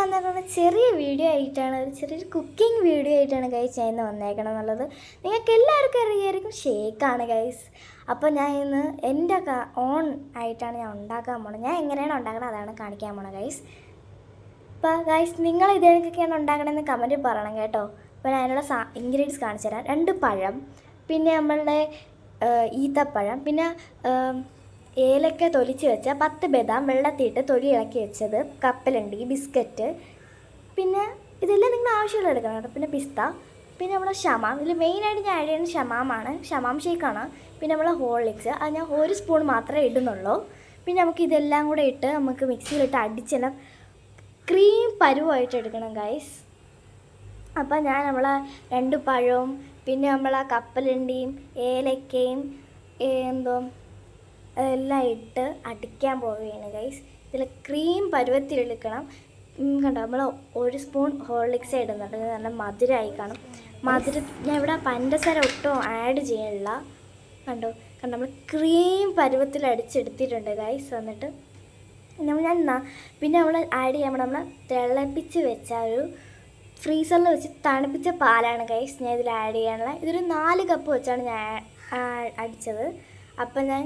ഞാൻ പറഞ്ഞ ചെറിയ വീഡിയോ ആയിട്ടാണ് ഒരു ചെറിയൊരു കുക്കിംഗ് വീഡിയോ ആയിട്ടാണ് ഗൈസ് ഞാൻ ഇന്ന് വന്നേക്കണം എന്നുള്ളത് നിങ്ങൾക്ക് എല്ലാവർക്കും അറിയായിരിക്കും ഷേക്കാണ് ഗൈസ് അപ്പോൾ ഞാൻ ഇന്ന് എന്റെ ഓൺ ആയിട്ടാണ് ഞാൻ ഉണ്ടാക്കാൻ പോണത്. ഞാൻ എങ്ങനെയാണ് ഉണ്ടാക്കുന്നത് അതാണ് കാണിക്കാൻ പോണത് ഗൈസ് അപ്പോൾ ഗൈസ് നിങ്ങൾ ഇതേക്കൊക്കെയാണ് ഉണ്ടാക്കണമെന്ന് കമന്റിൽ പറയണം കേട്ടോ. അപ്പോൾ ഞാൻ അതിനുള്ള സാ ഇൻഗ്രീഡിയൻസ് കാണിച്ചു തരാം രണ്ട് പഴം പിന്നെ നമ്മളുടെ ഈത്തപ്പഴം പിന്നെ ഏലക്ക തൊലിച്ച് വെച്ച പത്ത് ബദാം വെള്ളത്തിയിട്ട് തൊലി ഇളക്കി വെച്ചത് കപ്പലണ്ടി ബിസ്ക്കറ്റ്. പിന്നെ ഇതെല്ലാം നിങ്ങൾ ആവശ്യമുള്ള എടുക്കണം കേട്ടോ. പിന്നെ പിസ്ത പിന്നെ നമ്മുടെ ഷമാം. ഇതിൽ മെയിനായിട്ട് ഞാൻ ആഡ് ചെയ്യുന്ന ഷമാമാണ്. ഷമാം ഷേക്കാണ് പിന്നെ നമ്മളെ ഹോർലിക്സ് അത് ഞാൻ ഒരു സ്പൂൺ മാത്രമേ ഇടുന്നുള്ളൂ. പിന്നെ നമുക്ക് ഇതെല്ലാം കൂടെ ഇട്ട് നമുക്ക് മിക്സിയിലിട്ട് അടിച്ചെല്ലാം ക്രീം പരുവായിട്ട് എടുക്കണം ഗൈസ് അപ്പം ഞാൻ നമ്മളെ രണ്ട് പഴവും പിന്നെ നമ്മളെ കപ്പലണ്ടിയും ഏലക്കയും എന്തോ എല്ലാം ഇട്ട് അടിക്കാൻ പോവുകയാണ് ഗൈസ് ഇതിൽ ക്രീം പരുവത്തിലെടുക്കണം. എടുക്കണം കണ്ടോ? നമ്മൾ ഒരു സ്പൂൺ ഹോർലിക്സ് ഇടുന്നുണ്ട്. നല്ല മധുരമായി കാണും. മധുര ഞാൻ ഇവിടെ പഞ്ചസാര ഒട്ടും ആഡ് ചെയ്യണില്ല. കണ്ടോ? കണ്ടോ? നമ്മൾ ക്രീം പരുവത്തിൽ അടിച്ചെടുത്തിട്ടുണ്ട് ഗൈസ് വന്നിട്ട് നമ്മൾ ഞാൻ പിന്നെ നമ്മൾ ആഡ് ചെയ്യാൻ നമ്മൾ തിളപ്പിച്ച് വെച്ച ഒരു ഫ്രീസറിൽ വെച്ച് തണുപ്പിച്ച പാലാണ് ഗൈസ് ഞാൻ ഇതിൽ ആഡ് ചെയ്യാനുള്ള ഇതൊരു നാല് കപ്പ് വെച്ചാണ് ഞാൻ അടിച്ചത്. അപ്പം ഞാൻ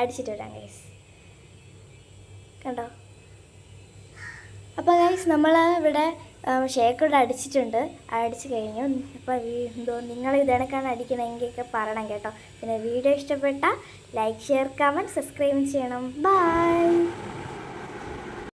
അടിച്ചിട്ട് വരാം ഗൈസ് കണ്ടോ? അപ്പോൾ ഗൈസ് നമ്മൾ ഇവിടെ ഷേക്കോട് അടിച്ചിട്ടുണ്ട്. അടിച്ച് കഴിഞ്ഞു. അപ്പോൾ എന്തോ നിങ്ങൾ ഇതണക്കാണ് അടിക്കണമെങ്കിലൊക്കെ പറയണം കേട്ടോ. പിന്നെ വീഡിയോ ഇഷ്ടപ്പെട്ട ലൈക്ക് ഷെയർ കമന്റ് സബ്സ്ക്രൈബ് ചെയ്യണം. ബൈ